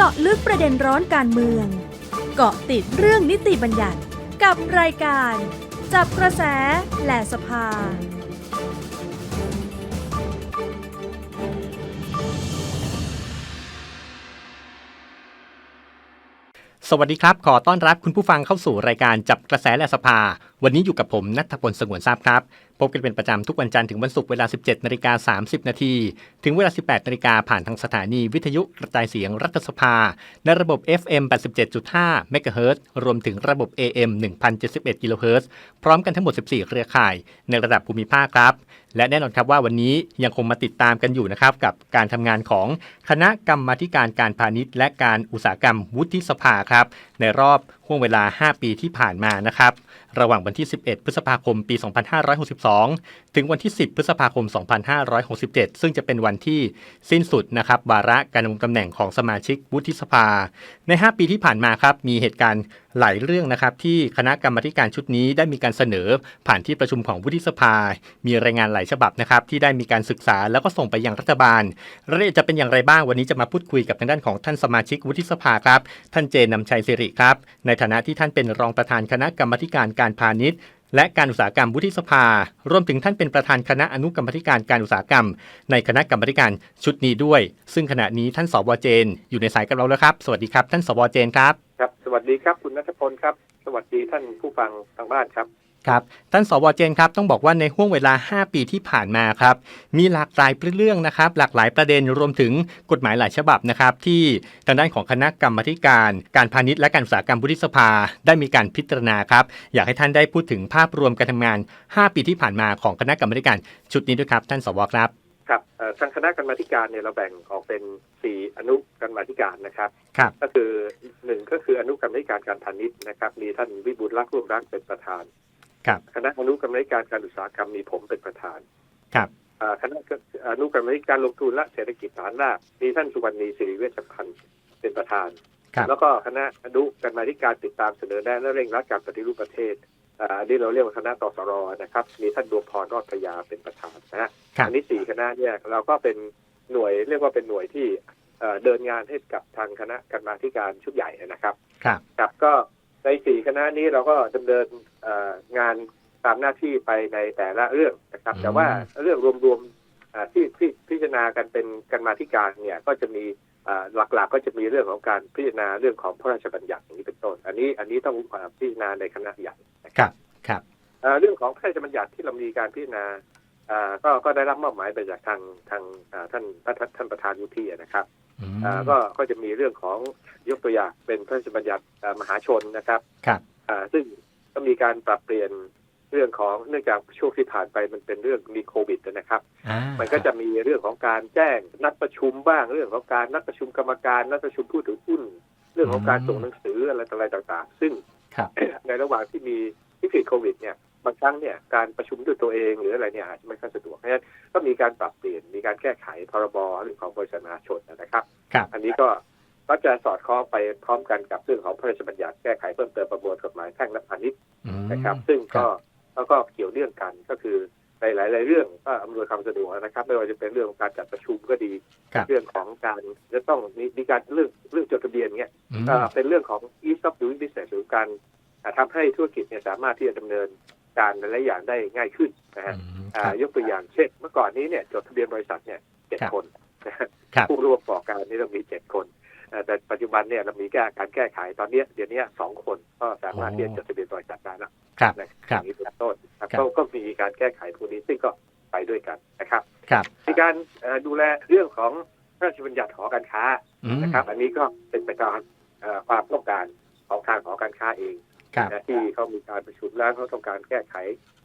เจาะลึกประเด็นร้อนการเมือง เกาะติดเรื่องนิติบัญญัติกับรายการ จับกระแสแหลสภา สวัสดีครับ ขอต้อนรับคุณผู้ฟังเข้าสู่รายการจับกระแสและสภา วันนี้อยู่กับผมนัทพลสงวนทราบครับ พบกันเป็นประจำทุกวันจันทร์ถึงวันศุกร์เวลา 17นาฬิกา30 นาที ถึงเวลา 18นาฬิกาผ่านทางสถานีวิทยุกระจายเสียงรัฐสภา ในระบบ FM 87.5 MHz รวมถึงระบบ AM 1071 kHz พร้อมกันทั้งหมด 14 เครือข่าย ในระดับภูมิภาคครับ และแน่นอนครับว่าวันนี้ยังคงมาติดตามกันอยู่นะครับกับการทำงานของคณะกรรมาธิการการพาณิชย์ และการอุตสาหกรรมวุฒิสภาครับในรอบห่วงเวลา 5 ปีที่ผ่านมานะครับ ระหว่างวันที่ 11 พฤษภาคม ปี 2562 ถึงวันที่ 10 พฤษภาคม 2567 ซึ่งจะเป็นวันที่สิ้นสุดนะครับวาระการดำรงตำแหน่งของสมาชิกวุฒิสภา ใน 5 ปีที่ผ่านมาครับมีเหตุการณ์ หลายเรื่องนะครับที่คณะกรรมการชุดนี้ได้มีการเสนอผ่านที่ประชุมของวุฒิสภา มีรายงานหลายฉบับนะครับที่ได้มีการศึกษาแล้วก็ส่งไปยังรัฐบาลรายละเอียดจะเป็นอย่างไรบ้างวันนี้จะมาพูดคุยกับทางด้านของท่านสมาชิกวุฒิสภาครับ ท่านเจนนำชัยสิริครับ ในฐานะที่ท่านเป็นรองประธานคณะกรรมการการพาณิชย์ และการอุตสาหกรรมวุฒิสภา รวมถึงท่านเป็นประธานคณะอนุกรรมธิการการอุตสาหกรรม ในคณะกรรมธิการชุดนี้ด้วย ซึ่งขณะนี้ท่านสวเจน อยู่ในสายกับเราแล้วครับ สวัสดีครับ ท่านสวเจนครับ ครับ สวัสดีครับคุณนัทพลครับ สวัสดีท่านผู้ฟังทางบ้านครับ ครับท่านสวเจนครับต้องบอกว่าในห่วงเวลา 5 ปีที่ผ่านมาครับมีหลากหลายเรื่องนะครับหลากหลายประเด็นรวมถึงกฎหมายหลายฉบับนะครับที่ทางด้านของคณะกรรมาธิการ การพาณิชย์และการอุตสาหกรรมวุฒิสภา ได้มีการพิจารณาครับอยากให้ท่านได้พูดถึงภาพรวมการทำงาน 5 ปีที่ผ่านมาของคณะกรรมาธิการชุดนี้ด้วยครับ ท่านสวครับครับเอ่อทางคณะกรรมาธิการเนี่ยเราแบ่งออกเป็นสี่อนุกรรมาธิการนะครับครับ ก็คือหนึ่งก็คืออนุกรรมาธิการการพาณิชย์นะครับ มีท่านวิบูลย์รักษ์ร่วมรักเป็นประธาน ครับคณะอนุกรรมาธิการการอุตสาหกรรมมีผมเป็นประธานครับอ่าคณะอนุกรรมาธิการลงทุนและเศรษฐกิจฐานรากมีท่านสุวรรณีสิริเวชพันธ์เป็นประธานครับแล้วก็คณะอนุกรรมาธิการติดตามเสนอแนะและเร่งรัดการปฏิรูปประเทศอ่าอันนี้เราเรียกว่าคณะตสรนะครับ มีท่านดวงพรรอดพยาเป็นประธานนะฮะครับอันนี้สี่คณะเนี่ยเราก็เป็นหน่วยเรียกว่าเป็นหน่วยที่เอ่อเดินงานให้กับทางคณะกรรมาธิการชุดใหญ่นะครับครับ ครับ ก็ในสี่คณะนี้เราก็ดำเนินเอ่อ งานตามหน้าที่ไปในแต่ละเรื่องนะครับอืมแต่ว่าเรื่องรวมๆอ่าที่ที่พิจารณากันเป็นกรรมาธิการเนี่ยก็จะมีอ่าหลักๆ ก็จะมีเรื่องของการพิจารณาเรื่องของพระราชบัญญัติอย่างนี้เป็นต้น อันนี้อันนี้ต้องอ่าพิจารณาในคณะใหญ่นะครับครับเอ่อเรื่องของพระราชบัญญัติที่เรามีการพิจารณาอ่าก็ก็ได้รับมอบหมายไปจากทางทางอ่าท่านท่านท่านท่านประธานวุฒินะครับอืมอ่าก็ก็จะมีเรื่องของยกตัวอย่างเป็นพระราชบัญญัติอ่ามหาชนนะครับครับอ่าซึ่ง ก็มีการปรับเปลี่ยนเรื่องของเนื่องจากช่วงที่ผ่านไปมันเป็นเรื่องมีโควิดนะครับอ่ามันก็จะมีเรื่องของการแจ้งนัดประชุมบ้างเรื่องของการนัดประชุมกรรมการนัดประชุมผู้ถือหุ้นเรื่องของการส่งหนังสืออะไรต่ออะไรต่างๆ ซึ่งครับในระหว่างที่มีวิกฤตโควิดเนี่ยบางครั้งเนี่ยการประชุมด้วยตัวเองหรืออะไรเนี่ยอาจจะไม่ค่อยสะดวกเพราะฉะนั้นก็มีการปรับเปลี่ยนมีการแก้ไขพรบเรื่องของบริษัทมหาชนนะครับครับอันนี้ก็ ก็จะสอดคล้องไปพร้อมกันกับเรื่องของพระราชบัญญัติแก้ไขเพิ่มเติมประมวลกฎหมายแพ่งและพาณิชย์อืมนะครับ ซึ่งก็แล้วก็เกี่ยวเนื่องกันก็คือในหลาย ๆ เรื่องก็อำนวยความสะดวกนะครับ ไม่ว่าจะเป็นเรื่องของการจัดประชุมก็ดีครับเรื่องของการจะต้องมีมีการเรื่องเรื่องจดทะเบียนเงี้ยอืมเอ่อเป็นเรื่องของ ease of doing business หรือการอ่าทำให้ธุรกิจเนี่ยสามารถที่จะดำเนินการหลายๆอย่างได้ง่ายขึ้นนะฮะอืมคอ่ารับยกตัวอย่างเช่น เมื่อก่อนนี้เนี่ยจดทะเบียนบริษัทเนี่ยเจ็ดครับคนนะฮะครับผู้ร่วมก่อการนี่ต้องมีเจ็ดคนเอ่อ แต่ปัจจุบันเนี่ยเรามีแก้การแก้ไขตอนเนี้ยเดี๋ยวนี้สองคนก็สามารถที่จะจดทะเบียนบริษัทได้แล้วครับนะครับอย่างนี้เป็นต้นครับครับก็ก็มีการแก้ไขพวกนี้ซึ่งก็ไปด้วยกันนะครับครับมีการเอ่อดูแลเรื่องของพระราชบัญญัติหอการค้าอืมนะครับ อันนี้ก็เป็นไปตามเอ่อความต้องการของทางหอการค้าเองครับนะที่เขามีการประชุมแล้วเขาต้องการแก้ไข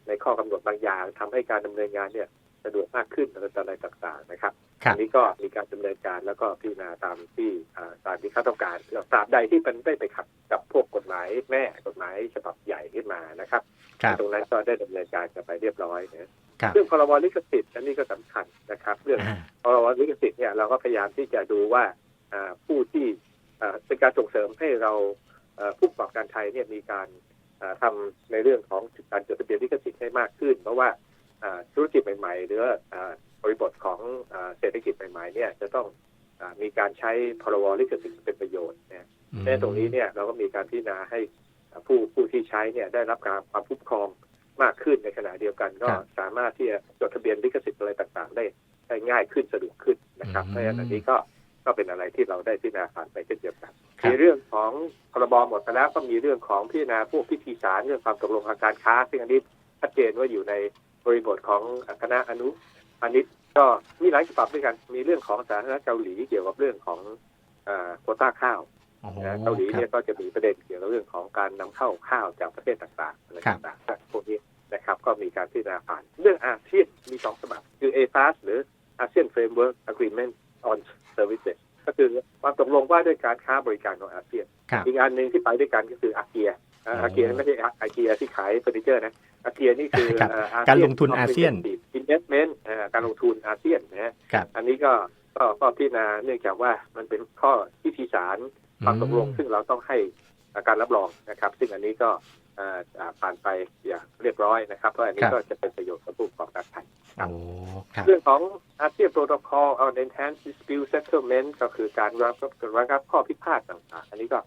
ในข้อกำหนดบางอย่างทำให้การดำเนินงานเนี่ย สะดวกมากขึ้นอะไรต่ออะไรต่างๆนะครับครับอันนี้ก็มีการดำเนินการแล้วก็พิจารณาตามที่อ่าตามที่เขาต้องการตราบใดที่มันไม่ไปขัดกับพวกกฎหมายแม่กฎหมายฉบับใหญ่ขึ้นมานะครับครับตรงนั้นก็ได้ดำเนินการกันไปเรียบร้อยนะครับเรื่องพรบลิขสิทธิ์อันนี้ก็สำคัญนะครับ เรื่องอ่าพรบลิขสิทธิ์เนี่ยเราก็พยายามที่จะดูว่าอ่าผู้ที่อ่าเป็นการส่งเสริมให้เราเอ่อผู้ประกอบการไทยเนี่ยมีการอ่าทำในเรื่องของการจดทะเบียนลิขสิทธิ์ให้มากขึ้น เพราะว่าอ่า ธุรกิจใหม่ ๆ หรือว่าอ่าบริบทของอ่าเศรษฐกิจใหม่ๆเนี่ยจะต้องอ่ามีการใช้พรบลิขสิทธิ์เป็นประโยชน์นะในตรงนี้เนี่ยเราก็มีการพิจารณาให้อ่าผู้ผู้ที่ใช้เนี่ยได้รับการความคุ้มครองมากขึ้นในขณะเดียวกัน ก็ครับสามารถที่จะจดทะเบียนลิขสิทธิ์อะไรต่างๆ ได้ได้ง่ายขึ้นสะดวกขึ้นนะครับอืมเพราะฉะนั้นอันนี้ก็ก็เป็นอะไรที่เราได้พิจารณาผ่านไปเช่นเดียวกันครับมีเรื่องของพรบหมดไปแล้วก็มีเรื่องของพิจารณาพวกพิธีสารเรื่องความตกลงทางการค้าซึ่งอันนี้ชัดเจนว่าอยู่ใน บริบทของคณะอนุพาณิชย์ก็มีหลายฉบับด้วยกัน มีเรื่องของสาธารณรัฐเกาหลีเกี่ยวกับเรื่องของเอ่อโควต้าข้าวโอ้โหนะเกาหลีเนี่ยครับก็จะมีประเด็นเกี่ยวกับเรื่องของการนำเข้าข้าวจากประเทศต่างๆอะไรครับต่างๆพวกนี้นะครับก็มีการพิจารณาผ่าน เรื่องอาเซียนมีสองฉบับคือ AFAS หรือ ASEAN Framework Agreement on Services ก็คือความตกลงว่าด้วยการค้าบริการของอาเซียนครับอีกอันหนึ่งที่ไปด้วยกันก็คืออาเกีย อ๋ออาเกียไม่ใช่อาเกียที่ขายเฟอร์นิเจอร์นะอาเกียนี่คือครับเอ่อ ASEAN การลงทุนอาเซียน Investment เอ่อการลงทุนอาเซียนนะฮะครับอันนี้ก็ก็ก็พิจารณาเนื่องจากว่ามันเป็นข้อพิธีสารความตกลงซึ่งเราต้องให้การรับรองนะครับ ซึ่งอันนี้ก็เอ่ออ่าผ่านไปอย่างเรียบร้อยนะครับเพราะอันนี้ครับก็จะเป็นประโยชน์กับผู้ประกอบการไทยโอ้ครับเรื่องของอาเซียนโปรโตคอล on enhanced dispute settlement ก็คือการรับระงับข้อพิพาทต่างๆ อันนี้ก็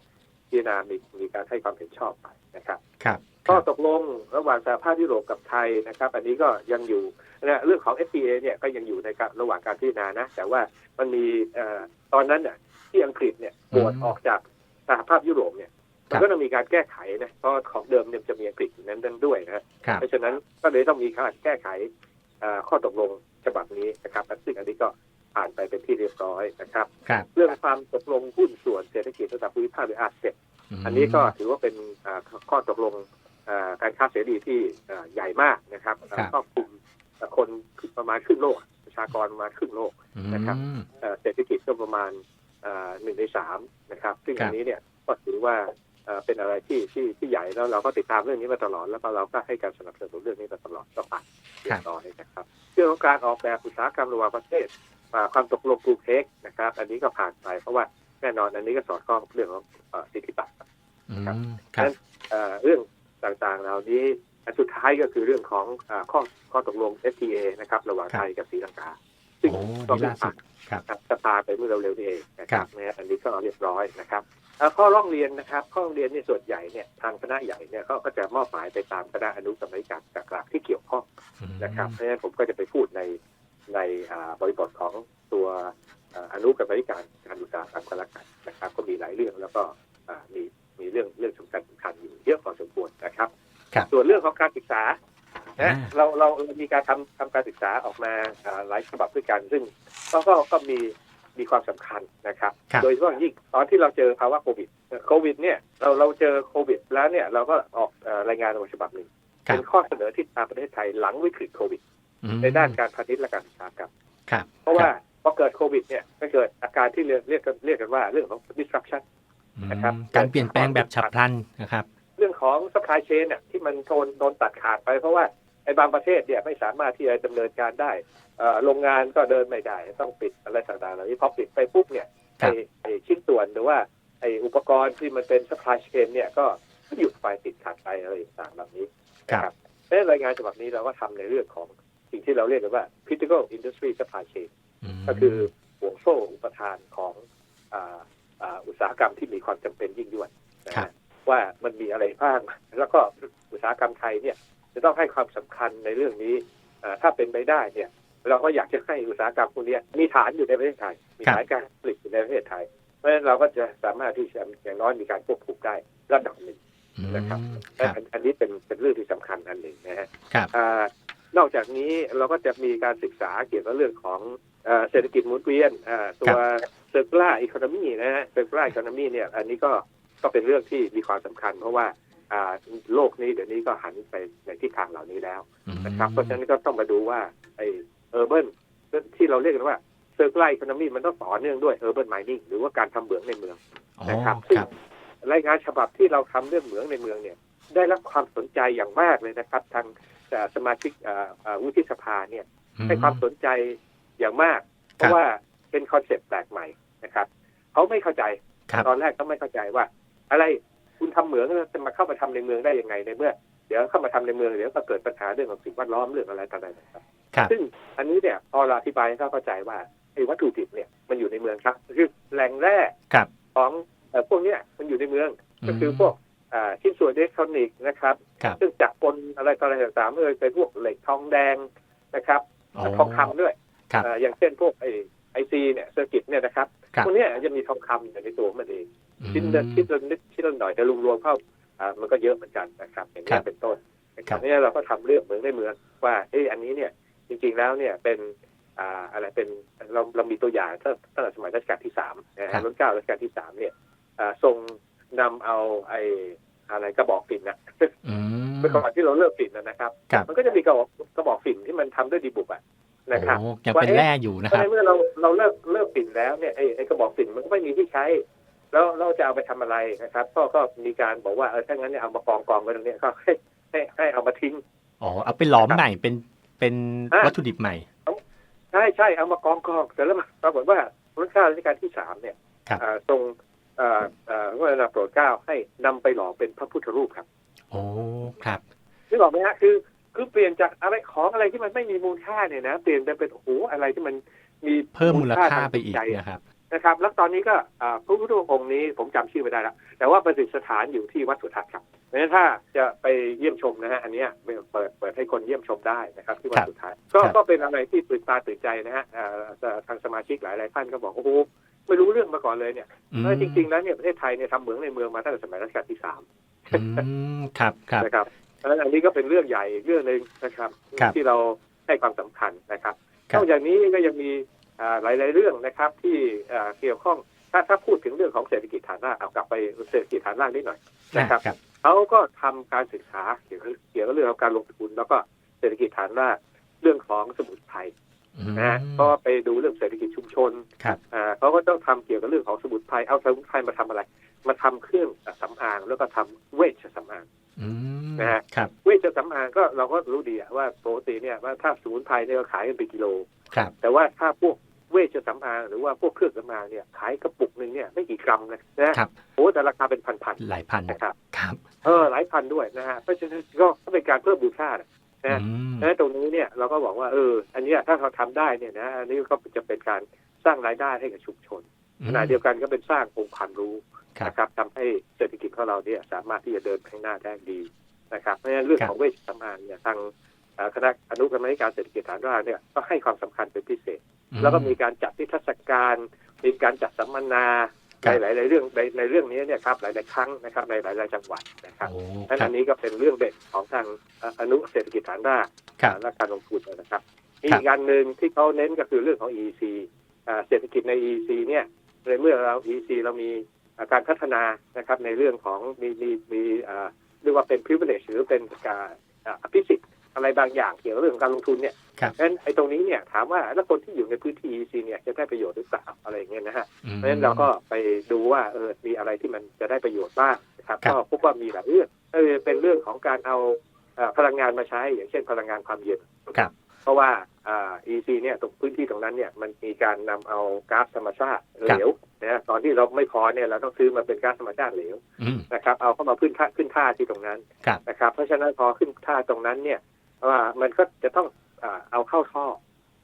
พิจารณามีมีการให้ความเห็นชอบไปนะครับครับคข้อรับตกลงระหว่างสหภาพยุโรปกับไทยนะครับ อันนี้ก็ยังอยู่นะเรื่องของ FTA เนี่ยก็ยังอยู่ในการระหว่างการพิจารณานะ แต่ว่ามันมีเอ่อตอนนั้นเนี่ยที่อังกฤษเนี่ยโหวตอืมออกจากสหภาพยุโรปเนี่ยครัมันบก็ต้องมีการแก้ไขนะเพราะของเดิมเนี่ยจะมีอังกฤษอยู่นั้นนั้นด้วยนะครับเพราะฉะนั้นก็เลยต้องมีการแก้ไขเอ่อข้อตกลงฉบับนี้นะครับซึ่งอันนี้ก็ ผ่านไปเป็นที่เรียบร้อยนะครับครับ เรื่องความตกลงหุ้นส่วนเศรษฐกิจระดับภูมิภาคหรืออาเซียนมอันนี้ก็ถือว่าเป็นอ่าข้อตกลงอ่าการค้าเสรีที่อ่าใหญ่มากนะครับครับครอบคลุมคนประมาณครึ่งโลก ประชากรประมาณครึ่งโลกนะครับอืมเอ่อเศรษฐกิจก็ประมาณอ่าหนึ่งในสามนะครับ ซึ่งครับอันนี้เนี่ยก็ถือว่าเอ่อเป็นอะไรที่ที่ที่ใหญ่แล้วเราก็ติดตามเรื่องนี้มาตลอด แล้วก็เราก็ให้การสนับสนุนเรื่องนี้มาตลอดก็ผ่านเรียบร้อยนะครับเรื่องของการออกแบบอุตสาหกรรมระหว่างประเทศอ่า ความตกลงกรุงเทคนะครับ อันนี้ก็ผ่านไปเพราะว่าแน่นอนอันนี้ก็สอดคล้องกับเรื่องของเอ่อสิทธิบัตรอืมครับครับเอ่อเรื่องต่างๆ เหล่านี้อันสุดท้ายก็คือเรื่องของอาข้อข้อตกลง FTA นะครับ ระหว่างครับไทยกับศรีลังกา ซึ่งโอ้ก็ดีเพิ่ล่างสุผ่าดนครับสภาไปเมื่อเร็วๆนี้เองนะคครัรับบนะฮะอันนี้ก็เรียบร้อยนะครับเอ่อข้อร้องเรียนนะครับ ข้อร้องเรียนในส่วนใหญ่เนี่ยทางคณะใหญ่เนี่ยเขาก็จะมอบหมายไปตามคณะอนุกรรมการต่างๆที่เกี่ยวข้องอืมนะครับเพราะฉะนั้นผมก็จะไปพูดใน ในอ่าบริบทของตัวอ่าอนุกรรมการการอุตสาหกรรมก็แล้วกันนะครับ ก็มีหลายเรื่องแล้วก็อ่ามีมีเรื่องเรื่องสำคัญสำคัญอยู่เยอะพอสมควรนะครับครับส่วนเรื่องของการศึกษาอ่านะเราเรามีการทำทำการศึกษาออกมาอ่าหลายฉบับด้วยกันซึ่งก็ก็ก็มีมีความสำคัญนะครับครับ โดยเฉพาะอย่างยิ่งตอนที่เราเจอภาวะโควิดโควิดเนี่ยเราเราเจอโควิด แล้วเนี่ยเราก็ออกเอ่อรายงานออกมาฉบับหนึ่งครับเป็นข้อเสนอที่ทางประเทศไทยหลังวิกฤตโควิดอืม ในด้านการพาณิชย์และการอุตสาหกรรมครับ เพราะว่าพอเกิดโควิดเนี่ยก็เกิดอาการที่เรียกเรียกกันเรียกกันว่าเรื่องของ disruption อืมนะครับการเปลี่ยนแปลงแบบฉับพลันนะครับ เรื่องของ supply chain เนี่ยที่มันโดนโดนตัดขาดไปเพราะว่าไอ้บางประเทศเนี่ยไม่สามารถที่จะดำเนินการได้เอ่อโรงงานก็เดินไม่ได้ ต้องปิดอะไรต่างๆเหล่านี้พอปิดไปปุ๊บเนี่ยครัไอ้บไอ้ชิ้นส่วนหรือว่าไอ้อุปกรณ์ที่มันเป็น supply chain เนี่ยก็หยุดไปติดขัดไปอะไรต่างๆเหล่านี้นะครับในรายงานฉบับนี้เราก็ทำในเรื่องของ สิ่งที่เราเรียกกันว่า critical industry supply chain มก็คือห่วงโซ่อุปทานของอาอ่าอุตสาหกรรมที่มีความจำเป็นยิ่งยวดนะครัฮะบว่ามันมีอะไรบ้าง แล้วก็อุตสาหกรรมไทยเนี่ย จะต้องให้ความสำคัญในเรื่องนี้อ่าถ้าเป็นไปได้เนี่ย เราก็อยากจะให้อุตสาหกรรมพวกเนี้ยมีฐานอยู่ในประเทศไทย มีครับฐานการผลิตอยู่ในประเทศไทย เพราะฉะนั้นเราก็จะสามารถที่จะอย่างน้อยมีการควบคุมได้ระดับหนึ่งอืมนะครับครับอันอันนี้เป็นเป็นเรื่องที่สำคัญอันหนึ่งนะฮะครับอ่า นอกจากนี้เราก็จะมีการศึกษาเกี่ยวกับเรื่องของเอ่อเศรษฐกิจหมุนเวียนอ่าตัว circular economy นะฮะ circular economy เนี่ย อันนี้ก็ก็เป็นเรื่องที่มีความสำคัญ เพราะว่าอ่าโลกนี้เดี๋ยวนี้ก็หันไปในทิศทางเหล่านี้แล้วนะครับเพราะฉะนั้นก็ต้องมาดูว่าไอ้ urban ที่เราเรียกกันว่า circular economy มันต้องต่อเนื่องด้วย urban mining หรือว่าการทำเหมืองในเมืองอ๋อนะครับคซึ่งรับรายงานฉบับที่เราทำเรื่องเหมืองในเมืองเนี่ย ได้รับความสนใจอย่างมากเลยนะครับ ทางเอ่อ สมาชิกเอ่อเอ่อวุฒิสภาเนี่ยให้ความสนใจอย่างมาก เพครัราะบว่าเป็นคอนเซ็ปต์แปลกใหม่นะครับเขาไม่เข้าใจครับตอนแรกเขาไม่เข้าใจว่า อะไรคุณทำเหมืองแล้วจะมาเข้ามาทำในเมืองได้ยังไงในเมื่อ เดี๋ยวเข้ามาทำในเมืองเดี๋ยวก็เกิดปัญหาเรื่องของสิ่งแวดล้อมเรื่องอะไรต่างๆนะครับครับซึ่งอันนี้เนี่ยพอเราอธิบายให้เขาเข้าใจว่าไอ้วัตถุดิบเนี่ยมันอยู่ในเมืองมืองครับ คือแหล่งแร่ครับของเอ่อพวกเนี้ยมันอยู่ในเมือง ก็คือพวกอ่า ชิ้นส่วนอิเล็กทรอนิกส์นะครับครับซึ่งจักรกลอะไรต่ออะไรต่างๆไม่ว่าจะเป็นพวกเหล็กทองแดงนะครับทองคำด้วยครับเอ่ออย่างเช่นพวกไอไอซีเนี่ยเซอร์กิตเนี่ยนะครับครับพวกเนี้ยจะมีทองคำอยู่ในตัวมันเองอืมชิ้นละชิ้นละนิดชิ้นละหน่อยแต่รวมๆเข้าอ่ามันก็เยอะเหมือนกันนะครับอย่างครันี้บเป็นต้นนะคครัรับบเนี่ยเราก็ทำเรื่องเหมืองในเมืองว่าเอ้ยอันนี้เนี่ยจริงๆแล้วเนี่ยเป็นอ่าอะไรเป็นเราเรามีตัวอย่างตั้งตั้งแต่สมัยรัชกาลที่สามนะครัฮะบรุ่นเก้ารัชกาลที่สามเนี่ยอ่าทรง นำเอาไออะไรกระบอกฝิ่นนะอืมเมื่อก่อนที่เราเลิกฝิ่นนะนะครับครับ มันก็จะมีกระบอกกระบอกฝิ่นที่มันทำด้วยดีบุกอะนะครับโอ้ยังเป็นแร่อยู่นะเพคราะรับในเมื่อเราเราเลิกเลิกฝิ่นแล้วเนี่ยไอ้ไอ้กระบอกฝิ่นมันก็ไม่มีที่ใช้ แล้วเราจะเอาไปทำอะไรนะครับ ก็ก็มีการบอกว่าเออถ้างั้นเนี่ยเอามากองกองไว้ตรงเนี้ยก็ให้ให้ให้เอามาทิ้งอ๋อเอาไปหลอมใหม่เป็นเป็นอะวัตถุดิบใหม่ใช่ใช่เอามากองกองแต่แล้วมันปรากฏว่ารัชกาลรัชกาลที่สามเนี่ยครับอ่าทรงเอ่อเอ่อ พระนาโปรดเกล้าให้นำไปหล่อเป็นพระพุทธรูปครับโอ้ครับนึกออกไหมฮะคือ คือเปลี่ยนจากอะไรของอะไรที่มันไม่มีมูลค่าเนี่ยนะเปลี่ยนไปเป็นโอ้โหอะไรที่มันมีเพิ่มมูลค่าทงไปอีกจิตใจนะครับนะครับ แล้วตอนนี้ก็อ่าพระพุทธรูปองค์นี้ผมจำชื่อไม่ได้แล้วแต่ว่าประดิษฐานอยู่ที่วัดสุทัศน์ครับเพราะฉะนั้นถ้าจะไปเยี่ยมชมนะฮะอันเนี้ยเปิดเปิดเปิดให้คนเยี่ยมชมได้นะครับ ที่วัดครับสุทัศน์ก็ครับก็เป็นอะไรที่ตื่นตาตื่นใจนะฮะอ่าทางสมาชิกหลายหลายๆท่านก็บอกโอ้โห ไม่รู้เรื่องมาก่อนเลยเนี่ยอืมเออจริง ๆ แล้วเนี่ยประเทศไทยเนี่ยทำเหมืองในเมืองมาตั้งแต่สมัยรัชกาลที่สามอืมครับครับนะครับเพราะฉะนั้นอันนี้ก็เป็นเรื่องใหญ่อีกเรื่องหนึ่งนะครับครับ ที่เราให้ความสำคัญนะครับครันบอกจากนี้ก็ยังมีอ่าหลาย ๆ เรื่องนะครับ ที่อ่าเกี่ยวข้องถ้าถ้าพูดถึงเรื่องของเศรษฐกิจฐานรากเอากลับไปเศรษฐกิจฐานรากนิดหน่อยนะครับครับเขาก็ทำการศึกษาเกี่ยวกับเกี่ยวกับเรื่องของการลงทุน แล้วก็เศรษฐกิจฐานรากเรื่องของสมุนไพรอืม นะฮะก็ไปดูเรื่องเศรษฐกิจชุมชนครับอ่าเขาก็ต้องทำเกี่ยวกับเรื่องของสมุนไพรเอาสมุนไพรมาทำอะไร มาทำเครื่องสำอางแล้วก็ทำเวชสำอางอืมนะฮะครับเวชสำอางก็เราก็รู้ดีอะว่าปกติเนี่ยว่าถ้าสมุนไพรเนี่ยก็ขายกันเป็นกิโลครับแต่ว่าถ้าพวกเวชสำอางหรือว่าพวกเครื่องสำอางเนี่ยขายกระปุกหนึ่งเนี่ยไม่กี่กรัมนะนะครับโอ้แต่ราคาเป็นพันหลายพันๆนะครับครับเออหลายพันด้วยนะฮะเพราะฉะนั้นก็ก็เป็นการเพิ่มมูลค่า นะนะอืมดังนั้นตรงนี้เนี่ยเราก็บอกว่าเออ อันเนี้ยถ้าเราทำได้เนี่ยนะอันนี้ก็จะเป็นการสร้างรายได้ให้กับชุมชนขณะเดียวกันก็เป็นสร้างองค์ความรู้ครับนะครับทำให้เศรษฐกิจของเราเนี่ยสามารถที่จะเดินไปข้างหน้าได้ดีนะครับเพราะฉะนั้นเรื่องครับของเวชสำอางเนี่ยทางเอ่อคณะอนุกรรมาธิการเศรษฐกิจฐานรากเนี่ยก็ให้ความสำคัญเป็นพิเศษ แล้วก็มีการจัดนิทรรศการ มีการจัดสัมมนาครั ในบหลาย ๆ เรื่องในในเรื่องนี้เนี่ยครับหลาย ๆ ครั้งนะครับในหลาย ๆ จังหวัดนะครับโอ้อันครัอับนนี้ก็เป็นเรื่องเด่นของทางเอ่ออนุเศรษฐกิจฐานรากครับและการลงทุนนะครับมีครับอีกการหนึ่งที่เขาเน้นก็คือเรื่องของ EEC อ่าเศรษฐกิจใน EEC เนี่ยในเมื่อเรา EEC เรามีอ่าการพัฒนานะครับในเรื่องของมีมีมีอ่าเรียกว่าเป็น privilege หรือเป็นการอ่าอภิสิทธิ์ อะไรบางอย่างเกี่ยวกับเรื่องของการลงทุนเนี่ยครับเพราะฉะนั้นไอ้ตรงนี้เนี่ยถามว่าแล้วคนที่อยู่ในพื้นที่ EEC เนี่ยจะได้ประโยชน์หรือเปล่าอะไรอย่างเงี้ยนะฮะอืมเพราะฉะนั้นเราก็ไปดูว่าเออมีอะไรที่มันจะได้ประโยชน์บ้างนะครับครับก็พบว่ามีหลายเรื่องเออเป็นเรื่องของการเอาเอ่อพลังงานมาใช้ อย่างเช่นพลังงานความเย็นครับเพราะว่าอ่า EC เนี่ยตรงพื้นที่ตรงนั้นเนี่ยมันมีการนำเอาก๊าซธรรมชาติเหลวนะตอนที่เราไม่พอเนี่ยเราต้องซื้อมาเป็นก๊าซธรรมชาติเหลวอืมนะครับเอาเข้ามาขึ้นท่าขึ้นท่าที่ตรงนั้นครับนะครับเพราะฉะนั้นพอขึ้นท่าตรงนั้นเนี่ย ว่ามันก็จะต้องอ่าเอาเข้าท่อ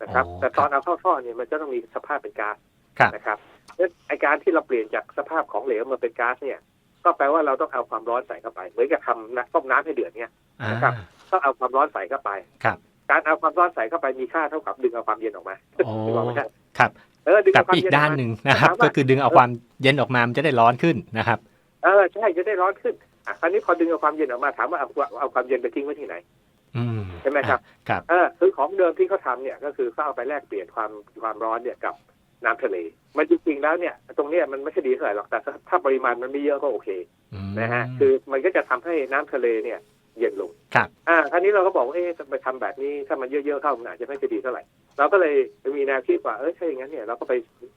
นะครับอ๋อแต่ตอนเอาเข้าท่อเนี่ยมันจะต้องมีสภาพเป็นก๊าซครับนะครับเพราะฉะนั้นไอการที่เราเปลี่ยนจากสภาพของเหลวมาเป็นก๊าซเนี่ย ก็แปลว่าเราต้องเอาความร้อนใส่เข้าไป เหมือนกับทำน้ำต้มน้ำให้เดือดเนี่ยอ่านะครับต้องเอาความร้อนใส่เข้าไปครับ การเอาความร้อนใส่เข้าไปมีค่าเท่ากับดึงเอาความเย็นออกมาโอ้ถูกไหมฮะครับเออดึงกลับเอาความอีกเย็นด้านออกหมานึ่งนะครับถามว่าก็คือดึงเอาความเย็นออกมามันจะได้ร้อนขึ้นนะครับเออใช่จะได้ร้อนขึ้นอะคราวนี้พอดึงเอาความเย็นออกมาถามว่าเอาเอาความเย็นไปทิ้งไว้ที่ไหนอืม ใช่ไหมครับครับเออคือของเดิมที่เขาทำเนี่ยก็คือเขาเอาไปแลกเปลี่ยนความความร้อนเนี่ยกับน้ำทะเล มันจริงๆแล้วเนี่ย ตรงเนี้ยมันไม่ใช่ดีเท่าไหร่หรอกแต่ถ้าถ้าปริมาณมันไม่เยอะก็โอเคอืมนะฮะคือมันก็จะทำให้น้ำทะเลเนี่ยเย็นลงครับอ่าคราวนี้เราก็บอกว่าเอ๊ะจะไปทำแบบนี้ถ้ามันเยอะๆเข้ามันอาจจะไม่ค่อยดีเท่าไหร่ เราก็เลยมีแนวคิดว่าเออถ้าอย่างนั้นเนี่ยเราก็ไป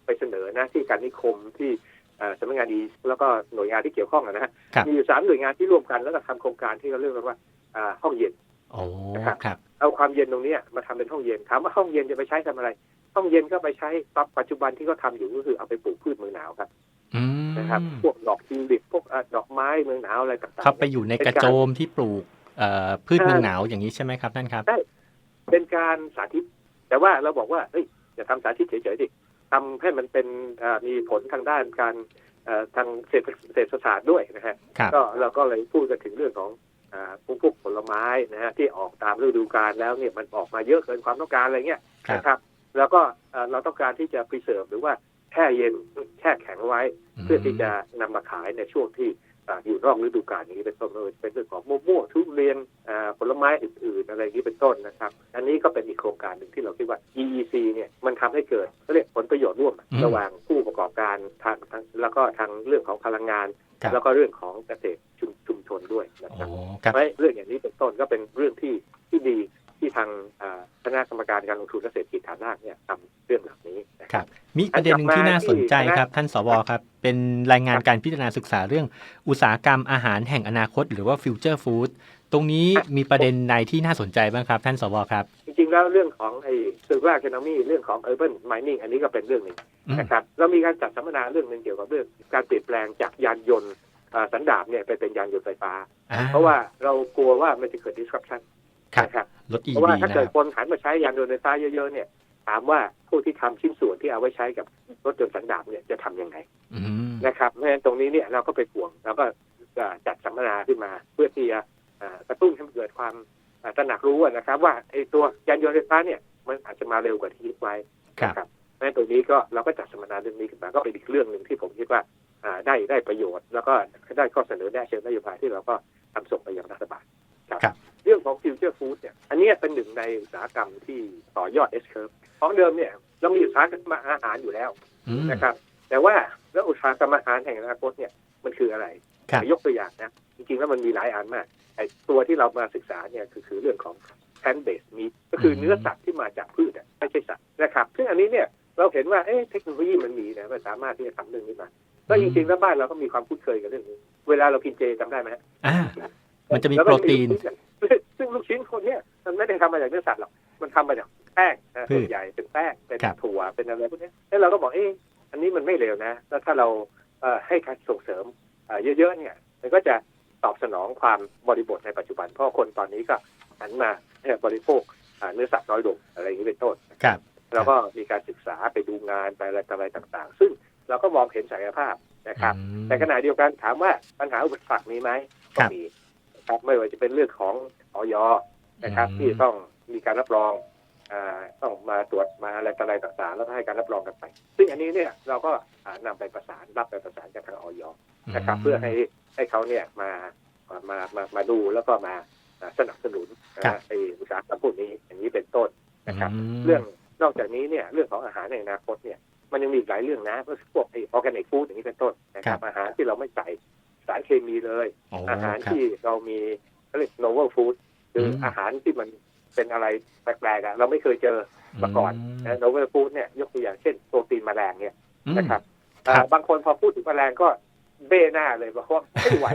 ไปเสนอนะที่การนิคมที่เอ่อสำนักงานดีแล้วก็หน่วยงานที่เกี่ยวข้องอะนะฮะครับมีอยู่สามหน่วยงานที่ร่วมกันแล้วก็ทำโครงการที่เราเรียกกันว่าอ่าห้องเย็น โอ้นะครับครับ เอาความเย็นตรงเนี้ยมาทำเป็นห้องเย็นถามว่าห้องเย็นจะไปใช้ทำอะไร ห้องเย็นก็ไปใช้ปัจจุบันที่เขาทาอยู่ก็คือเอาไปปลูกพืชเมืองหนาวครับอืมนะครับ พวกดอกทิวลิปพวกอะดอกไม้เมืองหนาวอะไรต่างๆเข้าไปอยู่ในกระโจมที่ปลูกเอ่อพืชเมืองหนาวอย่างนี้ใช่ไหมครับท่านครับเป็นการสาธิต แต่ว่าเราบอกว่าเฮ้ยอย่าทำสาธิตเฉยๆดิทำให้มันเป็นอ่ามีผลทางด้านการเอ่อทางเศรษฐเศรษฐศาสตร์ด้วยนะฮะครับก็เราก็เลยพูดกันถึงเรื่องของอ่า พวกพวกผลไม้นะฮะที่ออกตามฤดูกาลแล้วเนี่ยมันออกมาเยอะเกินความต้องการอะไรเงี้ยครับนะครับแล้วก็เอ่อเราต้องการที่จะ preserve หรือว่าแช่เย็นแช่แข็งไว้ เพื่อที่จะนำมาขายในช่วงที่อ่าอยู่นอกฤดูกาลอย่างนี้เป็นต้นไม่ว่าจะเป็นเรื่องของมะม่วงทุเรียนอ่าผลไม้อื่นๆ อะไรอย่างนี้เป็นต้นนะครับ อันนี้ก็เป็นอีกโครงการหนึ่งที่เราคิดว่า EEC เนี่ยมันทำให้เกิดเขาเรียกผลประโยชน์ร่วมอืมระหว่างผู้ประกอบการทางทางแล้วก็ทางเรื่องของพลังงานครับแล้วก็เรื่องของเกษตรชุม ชุมชนด้วยนะโอ้ครับครับเพราะเรื่องอย่างนี้เป็นต้นก็เป็นเรื่องที่ที่ดีที่ทางอ่าคณะกรรมการการลงทุนเกษตรกิจฐานรากเนี่ยทำเรื่องเหล่านี้นะคครัรับบมีประเด็นหนึ่งที่น่าสนใจครับ ท่านสวครับ เป็นรายงานการพิจารณาศึกษาเรื่องอุตสาหกรรมอาหารแห่งอนาคต หรือว่าฟิวเจอร์ฟู้ดตรงนี้มีประเด็นใดที่น่าสนใจบ้างครับ ท่านสวครับ จริงๆแล้วเรื่องของไอ้ circular economy เรื่องของ urban mining อันนี้ก็เป็นเรื่องหนึ่งอืมนะครับเรามีการจัดสัมมนาเรื่องหนึ่งเกี่ยวกับเรื่องการเปลี่ยนแปลงจากยานยนต์อ่า สันดาปเนี่ยไปเป็นยานยนต์ไฟฟ้าอ่เพราะว่าเรากลัวว่ามันจะเกิด disruption ครับนะครับรถ EV เพราะว่าถ้านะคเกิดรับคนหันมาใช้ยานยนต์ไฟฟ้าเยอะๆเนี่ยถามว่าผู้ที่ทำชิ้นส่วนที่เอาไว้ใช้กับรถยนต์สันดาปเนี่ยจะทำยังไงอืมนะครับเพราะฉะนั้นตรงนี้เนี่ยเราก็ไปห่วงเราก็เอ่อจัดสัมมนาขึ้นมา เพื่อที่จะเอ่อกระตุ้นให้มันเกิดความเอ่อตระหนักรู้อะนะครับว่าไอ้ตัวยานยนต์ไฟฟ้าเนี่ยมันอาจจะมาเร็วกว่าที่คิดไว้ครับนะครับเพราะฉะนั้นตรงนี้ก็เราก็จัดสัมมนาเรื่องนี้ขึ้นมาก็เป็นอีกเรื่องหนึ่งที่ผมคิดว่าอ่า ได้ได้ประโยชน์ แล้วก็ได้ข้อเสนอแนะเชิงนโยบายที่เราก็ทำส่งไปยังรัฐบาลครับครับ เรื่องของฟิวเจอร์ฟู้ดเนี่ยอันเนี้ยเป็นหนึ่งในอุตสาหกรรมที่ต่อยอด S curve ของเดิมเนี่ยเรามีอุตสาหกรรมอาหารอยู่แล้วอืมนะครับ แต่ว่าแล้วอุตสาหกรรมอาหารแห่งอนาคตเนี่ยมันคืออะไรครับยกตัวอย่างนะจริงๆแล้วมันมีหลายอันมากไอ้ตัวที่เรามาศึกษาเนี่ยคือคือเรื่องของ plant based meat ก็คือเนื้อสัตว์ที่มาจากพืชอะไม่ใช่สัตว์นะครับซึ่งอันนี้เนี่ยเราเห็นว่าเอ๊ะเทคโนโลยีมันมีนะมันสามารถที่จะทำเรื่องนี้มา แล้วจริงๆแล้วบ้านเราก็มีความคุ้นเคยกับเรื่องนี้เวลาเรากินเจจำได้ไหมฮะอ่ามันจะมีแล้วโปรตีนลูกชิ้อะซึ่งลูกชิ้นคนเนี้ยมันไม่ได้ทำมาจากเนื้อสัตว์หรอกมันทำมาจากแป้งนะพืชส่วนใหญ่เป็นแป้งเป็นครับถั่วเป็นอะไรพวกเนี้ยแล้วเราก็บอกเอ๊ะอันนี้มันไม่เร็วนะ แล้วถ้าเราเอ่อให้การส่งเสริมเอ่อเยอะๆเนี่ยมันก็จะตอบสนองความบริบทในปัจจุบัน เพราะคนตอนนี้ก็หันมาให้บริโภคอ่าเนื้อสัตว์น้อยลงอะไรอย่างนี้เป็นต้นครับเราก็มีการศึกษาไปดูงานไปอะไรต่ออะไรต่างๆ ซึ่ง เราก็มองเห็นศักยภาพนะครับอืมแต่ขณะเดียวกันถามว่าปัญหาอุปสรรคมีไหมคก็รับมีนะครับไม่ว่าจะเป็นเรื่องของออยนะครับอืมที่ต้องมีการรับรองอ่าต้องมาตรวจมาอะไรต่ออะไรต่างๆ แล้วก็ให้การรับรองกันไป ซึ่งอันนี้เนี่ยเราก็อ่านำไปประสานรับไปประสานกับทางออยนะครับ เพื่อให้ให้เขาเนี่ยมามามามาดูแล้วก็มาอ่าสนับสนุนนะครัฮะบไอ้อุตสาหกรรมพวกนี้อย่างนี้เป็นต้นนะครับมเรื่องนอกจากนี้เนี่ยเรื่องของอาหารในอนาคตเนี่ย มันยังมีอีกหลายเรื่องนะก็พวกไอ้ออร์แกนิกฟู้ดอย่างนี้เป็นต้นนะครับอาหารที่เราไม่ใส่สารเคมีเลยโอ้อาหารครับที่เรามีเขาเรียก novel food คืออมอาหารที่มันเป็นอะไรแปลกๆอะเราไม่เคยเจอมาก่อนนะ novel food เนี่ยยกตัวอย่างเช่นโปรตีนแมลงเนี่ยอืมนะครับครับอ่าบางคนพอพูดถึงแมลงก็เบ้หน้าเลยบอกว่าไม่ไหว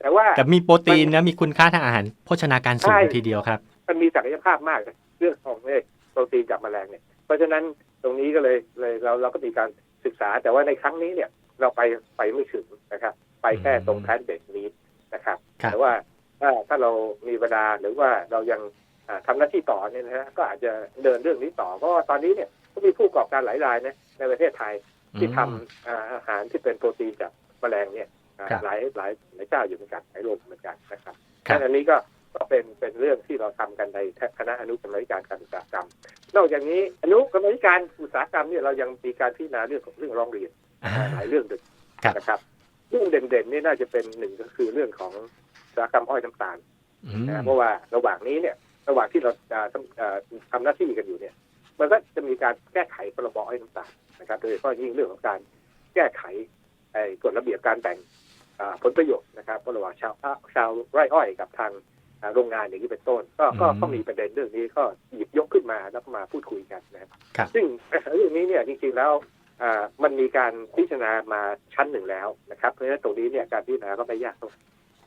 แต่ว่าแต่มีโปรตีนนะมีคุณค่าทางอาหารโภชนาการสูงใช่ทีเดียวครับ มันมีศักยภาพมากเรื่องของเอ้ยโปรตีนจากแมลงเนี่ย เพราะฉะนั้น ตรงนี้ก็เลยเลยเราเราก็มีการศึกษา แต่ว่าในครั้งนี้เนี่ยเราไปไปไม่ถึงนะครับ ไปแค่ตรงแพนเบสนี้นะครับครับ แต่ว่าถ้าถ้าเรามีเวลาหรือว่าเรายังอ่าทำหน้าที่ต่อเนี่ยนะฮะก็อาจจะเดินเรื่องนี้ต่อเพราะว่าตอนนี้เนี่ยก็มีผู้ประกอบการหลายรายนะในประเทศไทยที่ทำอ่าอาหารที่เป็นโปรตีนจากแมลงเนี่ยอ่าครับหลายหลายหลายเจ้าอยู่เหมือนกันหลายโรงเหมือนกันนะครับครับอันนี้ก็ ก็เป็นเป็นเรื่องที่เราทำกันในคณะอนุกรรมาธิการการอุตสาหกรรม นอกจากนี้อนุกรรมาธิการอุตสาหกรรมเนี่ยเรายังมีการพิจารณาเรื่องของเรื่องร้องเรียนอ่าหลายเรื่องด้วยครับนะครับเรื่องเด่นๆนี่น่าจะเป็นหนึ่งก็คือเรื่องของอุตสาหกรรมอ้อยน้ำตาลอืมนะเพราะว่าระหว่างนี้เนี่ย ระหว่างที่เราอ่าทำอ่าทำหน้าที่กันอยู่เนี่ย มันก็จะมีการแก้ไขพรบอ้อยน้ำตาลนะครับโดยเฉพาะยิ่งเรื่องของการแก้ไขไอ้กฎระเบียบการแบ่งอ่าผลประโยชน์นะครับระหว่างชาวอ่าชาวไร่อ้อยกับทางอ่า โรงงานอย่างนี้เป็นต้น ก็ก็อืมก็มีประเด็นเรื่องนี้ก็หยิบยกขึ้นมาแล้วก็มาพูดคุยกันนะครับครับซึ่งเรื่องนี้เนี่ยจริงๆแล้วอ่ามันมีการพิจารณามาชั้นหนึ่งแล้วนะครับ เพราะฉะนั้นตรงนี้เนี่ยการพิจารณาก็ไม่ยากเท่าไหร่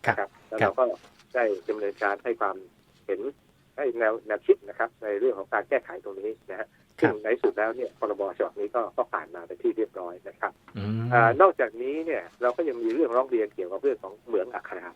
ครับนะครับ แล้วครับเราก็ได้ดำเนินการให้ความเห็นให้แนวแนวคิดนะครับ ในเรื่องของการแก้ไขตรงนี้นะฮะครัซึ่บงในสุดแล้วเนี่ยพรบฉบับนี้ก็ก็ผ่านมาเป็นที่เรียบร้อยนะครับอืมอานอกจากนี้เนี่ยเราก็ยังมีเรื่องร้องเรียนเกี่ยวกับเรื่องของเหมืองอัคราอ่า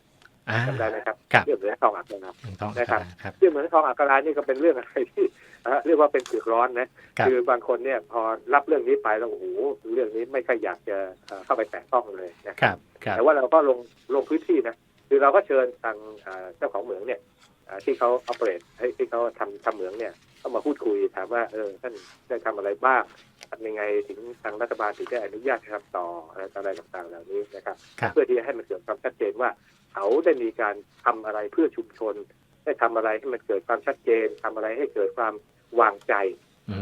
จำได้ไหมครับครับเรื่องเหมืองทองอัคราถูกต้องนะครับครับเรื่องเหมืองทองอัครานี่ก็เป็นเรื่องอะไรที่เอ่อเรียกว่าเป็นเผือกร้อนนะครับอบางคนเนี่ยพอรับเรื่องนี้ไปแล้วโอ้โหเรื่องนี้ไม่ค่อยอยากจะเอ่อเข้าไปแตะต้องเลยนะคครับรับครับแต่ว่าเราก็ลงลงพื้นที่นะคือเราก็เชิญทางเอ่อเจ้าของเหมืองเนี่ยเอ่อที่เขาออเปเรตที่เขาทำทำเหมืองเนี่ยเข้ามาพูดคุยถามว่าเออท่านได้ทำอะไรบ้างทำยังไงถึงทางรัฐบาลถึงได้อนุญาตให้ทำต่ออะไรต่ออะไรต่างๆเหล่านี้นะครับครับ เพื่อที่จะให้มันเกิดความชัดเจนว่า เขาได้มีการทำอะไรเพื่อชุมชน ได้ทำอะไรให้มันเกิดความชัดเจนทำอะไรให้เกิดความวางใจ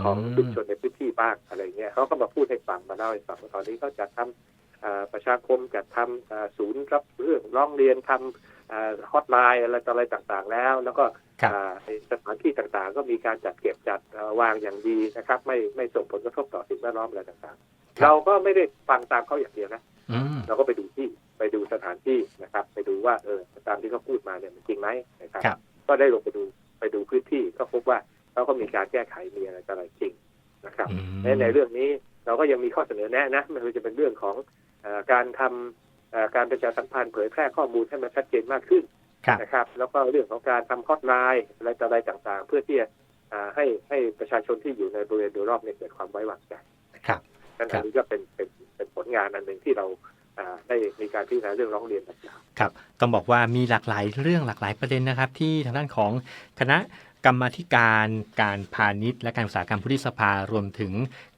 ของชุมชนในพื้นที่บ้างอะไรเงี้ยเขาก็มาพูดให้ฟังมาเล่าให้ฟังว่าตอนนี้เขาจัดทำเอ่อประชาคมจัดทำเอ่อศูนย์รับเรื่องร้องเรียนทำฮอตไลน์อะไรต่ออะไรต่างๆแล้ว แล้วก็ครับอ่าในสถานที่ต่างๆ ก็มีการจัดเก็บจัดเอ่อวางอย่างดีนะครับ ไม่ไม่ส่งผลกระทบต่อสิ่งแวดล้อมอะไรต่างๆ เราก็ไม่ได้ฟังตามเขาอย่างเดียวนะอืมเราก็ไปดูที่ ไปดูสถานที่นะครับ ไปดูว่าเออตามที่เขาพูดมาเนี่ยมันจริงไหมนะครับครับ ก็ได้ลงไปดูไปดูพื้นที่ก็พบว่าเขาก็มีการแก้ไขมีอะไรต่ออะไรจริงนะครับอืมในในเรื่องนี้เราก็ยังมีข้อเสนอแนะนะไม่ว่าจะเป็นเรื่องของเออการทำเอ่อการประชาสัมพันธ์เผยแพร่ข้อมูลให้มันชัดเจนมากขึ้นครับนะครับ แล้วก็เรื่องของการทำฮอตไลน์อะไรต่ออะไรต่างๆ เพื่อที่จะอ่าให้ให้ประชาชนที่อยู่ในบริเวณโดยรอบเนี่ยเกิดความไว้วางใจครับนั่นครัอับนนี้ก็เป็นเป็นเป็นผลงานอันหนึ่งที่เราอ่า ได้มีการพิจารณาเรื่องร้องเรียนต่างๆครับต้องบอกว่ามีหลากหลายเรื่องหลากหลายประเด็นนะครับ ที่ทางด้านของคณะกรรมธิการการพาณิชย์ และการอุตสาหกรรมผู้ที่สภารวมถึง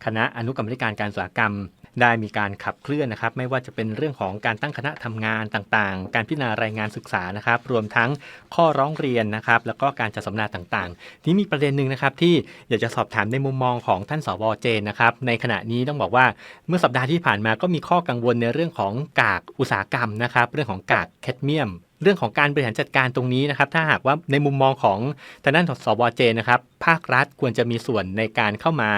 คณะอนุกรรมธิการการอุตสาหกรรม ได้มีการขับเคลื่อนนะครับ ไม่ว่าจะเป็นเรื่องของการตั้งคณะทำงานต่างๆ การพิจารณารายงานศึกษานะครับ รวมทั้งข้อร้องเรียนนะครับ แล้วก็การจัดสัมมนาต่างๆ ที่มีประเด็นหนึ่งนะครับที่อยากจะสอบถามในมุมมองของท่านสวเจนนะครับ ในขณะนี้ต้องบอกว่าเมื่อสัปดาห์ที่ผ่านมาก็มีข้อกังวลในเรื่องของกากอุตสาหกรรมนะครับ เรื่องของกากแคดเมียม เรื่องของการบริหารจัดการตรงนี้นะครับ ถ้าหากว่าในมุมมองของทางด้านสวเจนะครับ ภาครัฐควรจะมีส่วนในการเข้ามา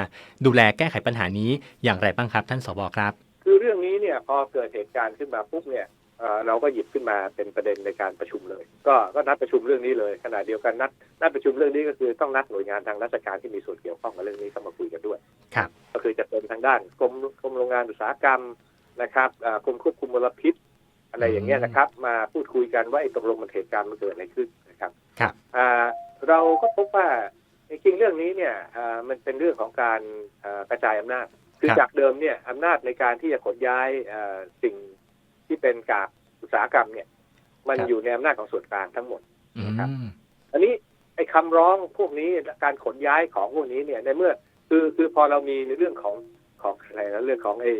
ดูแลแก้ไขปัญหานี้อย่างไรบ้างครับ ท่านสวครับ คือเรื่องนี้เนี่ยพอเกิดเหตุการณ์ขึ้นมาปุ๊บเนี่ยเอ่อเราก็หยิบขึ้นมาเป็นประเด็นในการประชุมเลย ก็ก็นัดประชุมเรื่องนี้เลยขณะเดียวกันนัดนัดประชุมเรื่องนี้ก็คือต้องนัดหน่วยงานทางราชการที่มีส่วนเกี่ยวข้องกับเรื่องนี้เข้ามาคุยกันด้วยครับก็คือจะเป็นทางด้านกรมกรมโรงงานอุตสาหกรรมนะครับอ่ากรมควบคุมมลพิษ อะไรอย่างเงี้ยนะครับ มาพูดคุยกันว่าไอ้ตกลงมันเหตุการณ์มันเกิดอะไรขึ้นนะครับครับอ่าเราก็พบว่าจริงๆเรื่องนี้เนี่ยอ่ามันเป็นเรื่องของการอ่ากระจายอำนาจ คือครับจากเดิมเนี่ยอำนาจในการที่จะขนย้ายอ่าสิ่งที่เป็นกากอุตสาหกรรมเนี่ย มันอยู่ในอำนาจของส่วนกลางทั้งหมดอืครับมอันนี้ไอ้คำร้องพวกนี้การขนย้ายของพวกนี้เนี่ยในเมื่อ คือคือพอเรามีในเรื่องของของอะไรนะเรื่องของไอ้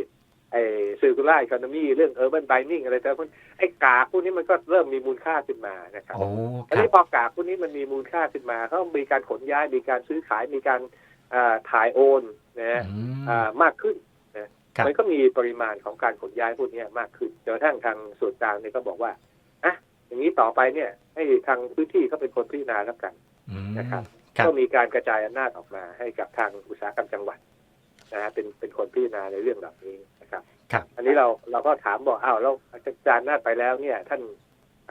ไอ้ซิร์คูลาร์อีโคโนมีเรื่องเออร์ n นไบนิ่งอะไรแต่พวกไอ้กากพวกนี้มันก็เริ่มมีมูลค่าขึ้นมานะครับโอ้อันครันี้บพอกากพวกนี้มันมีมูลค่าขึ้นมาเขามีการขนย้ายมีการซื้อขายมีการอ่าถ่ายโอนนะฮะอืมอ่ามากขึ้นนะครับมันก็มีปริมาณของการขนย้ายพวกนี้มากขึ้นจนกระทั่งทางส่วนกลางเนี่ยก็บอกว่าอะอย่างนี้ต่อไปเนี่ยให้ทางพื้นที่เขาเป็นคนพิจารณาแล้วกันอืมนะครับครับก็มีการกระจายอำนาจออกมาให้กับทางอุตสาหกรรมจังหวัด นะฮะเป็นเป็นคนพิจารณาในเรื่องเหล่านี้นะครับครับ อันนี้เราเราก็ถามบอกอ้าวแล้วกระจายอำนาจไปแล้วเนี่ยท่าน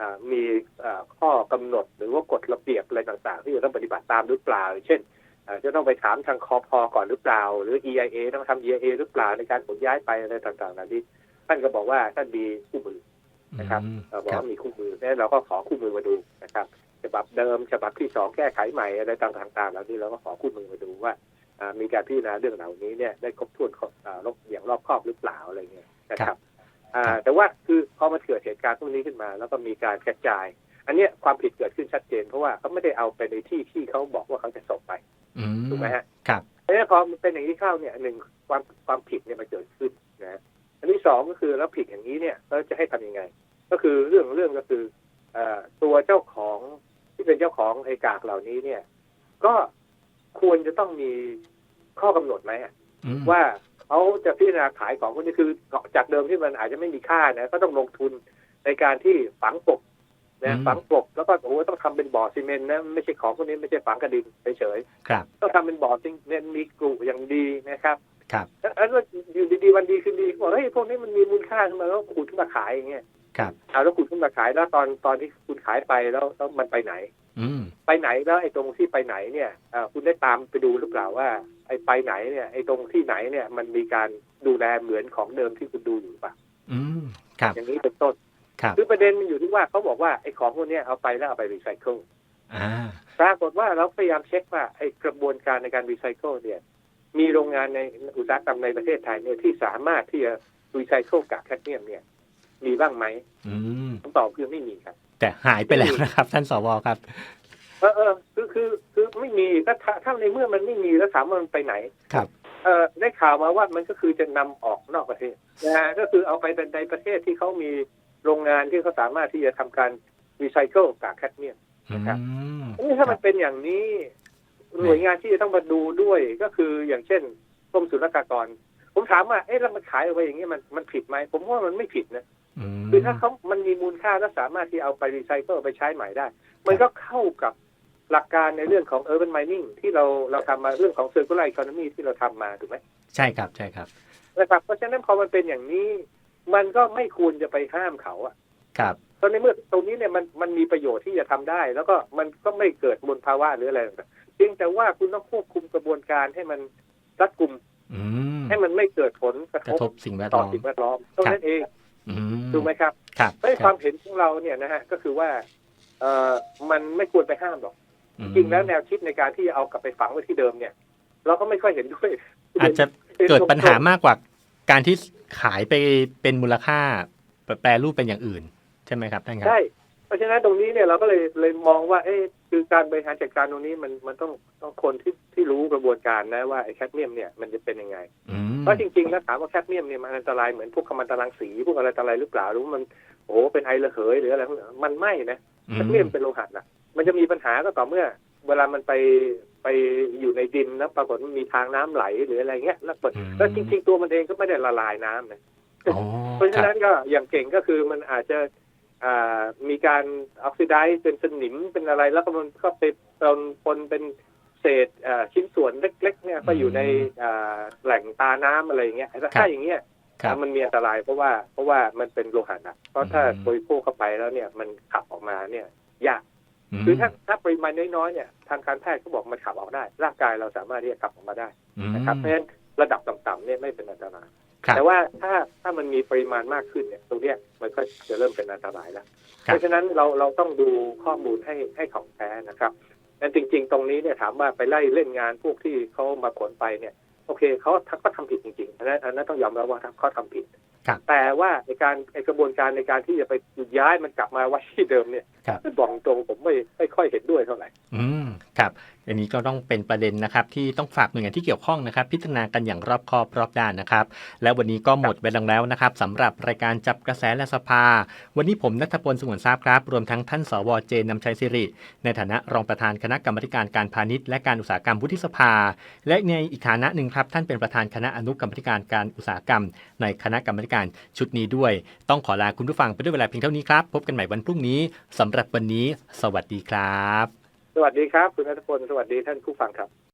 อ่ามีอ่าข้อกำหนดหรือว่ากฎระเบียบอะไรต่างๆ ที่จะต้องปฏิบัติตามหรือเปล่า เช่นอ่าจะต้องไปถามทางคอพอก่อนหรือเปล่า หรือ EIA ต้องทำ EIA หรือเปล่าในการขนย้ายไปอะไรต่างๆเหล่านี้ท่านก็บอกว่าท่านมีคู่มือนะครับอืมเราบอกครับว่ามีคู่มือเนี่ยเราก็ขอคู่มือมาดูนะครับฉบับเดิมฉบับที่สองแก้ไขใหม่อะไรต่างๆเหล่านี้เราก็ขอคู่มือมาดูว่าอ่า มีการพิจารณาเรื่องเหล่านี้เนี่ยได้ครบถ้วนครบอ่ารอบอย่างรอบคอบหรือเปล่าอะไรเงี้ยนะครับอ่าครับแต่ว่าคือพอมันเกิดเหตุการณ์พวกนี้ขึ้นมา แล้วก็มีการกระจาย อันเนี้ยความผิดเกิดขึ้นชัดเจนเพราะว่าเขาไม่ได้เอาไปในที่ที่เขาบอกว่าเขาจะส่งไปอืมถูกไหมฮะครับเพราะฉะนั้นพอมันเป็นอย่างนี้เข้าเนี่ยหนึ่งความความผิดเนี่ยมันเกิดขึ้นนะฮะอันที่สองก็คือแล้วผิดอย่างนี้เนี่ยเราจะให้ทำยังไง ก็คือเรื่องเรื่องก็คือเอ่อตัวเจ้าของที่เป็นเจ้าของไอ้กากเหล่านี้เนี่ย ก็ ควรจะต้องมีข้อกำหนดไหมอะอืมว่าเขาจะพิจารณาขายของพวกนี้คือจากเดิมที่มันอาจจะไม่มีค่านะก็ต้องลงทุนในการที่ฝังกลบนะฝังกลบแล้วก็โอ้โหต้องทำเป็นบ่อซีเมนต์นะไม่ใช่ของพวกนี้ไม่ใช่ฝังกระดินเฉยๆครับต้องทำเป็นบ่อซิงเนี่ยมีกลุ่อย่างดีนะครับครับแล้วแล้วอยู่ดีๆวันดีคืนดีบอกเฮ้ยพวกนี้มันมีมูลค่าขึ้นมาแล้วขุดขึ้นมาขายอย่างเงี้ยครับเอาแล้วขุดขึ้นมาขายแล้วตอนตอนที่คุณขายไปแล้วแล้วมันไปไหนอืม ไปไหนแล้วไอ้ตรงที่ไปไหนเนี่ยเอ่อคุณได้ตามไปดูหรือเปล่าว่า ไอ้ไปไหนเนี่ยไอ้ตรงที่ไหนเนี่ยมันมีการดูแลเหมือนของเดิมที่คุณดูอยู่หรือเปล่าอืมครับ อย่างนี้เป็นต้นครับคือประเด็นมันอยู่ที่ว่าเขาบอกว่าไอ้ของพวกเนี้ยเอาไปแล้วเอาไปรีไซเคิลอ่าปรากฏว่าเราพยายามเช็คว่าไอ้กระบวนการในการรีไซเคิลเนี่ย มีโรงงานในอุตสาหกรรมในประเทศไทยเนี่ยที่สามารถที่จะรีไซเคิลกากแคดเมียมเนี่ย มีบ้างไหมอืมคำตอบคือไม่มีครับ แต่หายไปแล้วนะครับ ท่านสวครับ เออเออคือคือคือไม่มีก็ถ้าถ้าในเมื่อมันไม่มีแล้วถามว่ามันไปไหนครับเออได้ข่าวมาว่ามันก็คือจะนำออกนอกประเทศนะฮะก็คือเอาไปในประเทศที่เขามีโรงงานที่เขาสามารถที่จะทำการรีไซเคิลกากแคดเมียมครับอืมนี่ถ้ามันเป็นอย่างนี้หน่วยงานที่จะต้องมาดูด้วยก็คืออย่างเช่นกรมศุลกากร ผมถามว่าเอ๊ะแล้วมันขายเอาไว้อย่างนี้มันมันผิดไหมผมว่ามันไม่ผิดนะม คือถ้าเขามันมีมูลค่าและสามารถที่เอาไปรีไซเคิลไปใช้ใหม่ได้ มันก็เข้ากับหลักการในเรื่องของ urban mining ที่เราเราทำมาเรื่องของ circular economy ที่เราทำมาถูกไหมใช่ครับใช่ครับนะครับเพราะฉะนั้นพอมันเป็นอย่างนี้มันก็ไม่ควรจะไปห้ามเขาอะครับเพราะในเมื่อตรงนี้เนี่ยมันมันมีประโยชน์ที่จะทำได้ แล้วก็มันก็ไม่เกิดมลภาวะหรืออะไรต่างๆเพียงแต่ว่าคุณต้องควบคุมกระบวนการให้มันรัดกุมอืมให้มันไม่เกิดผลกระกทระบทบสิ่งแวดต่อล้อมสิ่งแวดล้อมเท่านั้นเองอืม ถูกไหมครับครับเพราะความเห็นของเราเนี่ยนะฮะก็คือว่าเอ่อมันไม่ควรไปห้ามหรอกอืมจริงแล้วแนวคิดในการที่จะเอากลับไปฝังไว้ที่เดิมเนี่ย เราก็ไม่ค่อยเห็นด้วย อาจจะเกิดปัญหามากกว่าการที่ขายไปเป็นมูลค่าแปลรูปเป็นอย่างอื่น ใช่ไหมครับท่านครับใช่เพราะฉะนั้นตรงนี้เนี่ยเราก็เลยเลยมองว่าเอ๊ะ คือการบริหารจัดการตรงนี้มันมันต้องต้องคนที่ที่รู้กระบวนการนะว่าไอ้แคดเมียมเนี่ยมันจะเป็นยังไงอืมเพราะจริงๆแล้วถามว่าแคดเมียมเนี่ยมันอันตรายเหมือนพวกกัมมันตรังสีพวกอะไรต่ออะไรหรือเปล่าหรือว่ามันโอ้โหเป็นไอระเหยหรืออะไรพวกนั้นมันไม่นะแคดเมียมเป็นโลหะนะมันจะมีปัญหาก็ต่อเมื่อ เวลามันไปไปอยู่ในดินแล้วปรากฏมันมีทางน้ำไหลหรืออะไรเงี้ยแล้วเปิดอืมแล้วจริง ๆ ตัวมันเองก็ไม่ได้ละลายน้ำนะอ๋อเพราะคฉะรับนั้นก็อย่างเก่งก็คือมันอาจจะอ่า มีการออกซิไดซ์เป็นสนิมเป็นอะไร แล้วก็มันก็ไปปนปนเป็นเศษอ่าชิ้นส่วนเล็ก ๆ เนี่ยก็อยู่ในอ่าแหล่งตาน้ำอะไรอย่างเงี้ยถ้าอย่างเงี้ยครับมันมีอันตรายเพราะว่าเพราะว่ามันเป็นโลหะหนักเพราะถ้าอืมบริโภคเข้าไปแล้วเนี่ยมันขับออกมาเนี่ยยากมคือถ้าถ้าปริมาณน้อยๆเนี่ยทางการแพทย์เขาบอกมันขับออกได้ ร่างกายเราสามารถที่จะขับออกมาได้อืมนะครับเพราะฉะนั้นระดับต่ำๆเนี่ยไม่เป็นอันตรายครับ แต่ว่าถ้าถ้ามันมีปริมาณมากขึ้นเนี่ย ตรงเนี้ยมันก็จะเริ่มเป็นอันตรายแล้วครับเพราะฉะนั้นเราเราต้องดูข้อมูลให้ให้ของแท้นะครับแต่จริง ๆ ตรงนี้เนี่ยถามว่าไปไล่เล่นงานพวกที่เขามาขนไปเนี่ย โอเคเขาเขาทำผิดจริงๆอันนั้นอันนั้นต้องยอมรับว่าเขาทำผิดครับแต่ว่าในการในกระบวนการในการที่จะไปย้ายมันกลับมาไว้ที่เดิมเนี่ยครับบอกตรงผมไม่ไม่ค่อยเห็นด้วยเท่าไหร่ อืมครับ อันนี้ก็ต้องเป็นประเด็นนะครับที่ต้องฝากหน่วยงานที่เกี่ยวข้องนะครับ พิจารณากันอย่างรอบคอบรอบด้านนะครับ และวันนี้ก็หมดไปลงแล้วนะครับสำหรับรายการจับกระแสและสภา วันนี้ผมนัทพลสงวนทราบครับ รวมทั้งท่านสวเจนนำชัยสิริ ในฐานะรองประธานคณะกรรมการการพาณิชย์และการอุตสาหกรรมวุฒิสภา และในอีกฐานะหนึ่งครับ ท่านเป็นประธานคณะอนุกรรมการการอุตสาหกรรม ในคณะกรรมการชุดนี้ด้วย ต้องขอลาคุณผู้ฟังไปด้วยเวลาเพียงเท่านี้ครับพบกันใหม่วันพรุ่งนี้สำหรับวันนี้ สวัสดีครับ วัสดีครับ คุณนัทพลสวัสดีท่านผู้ฟังครับ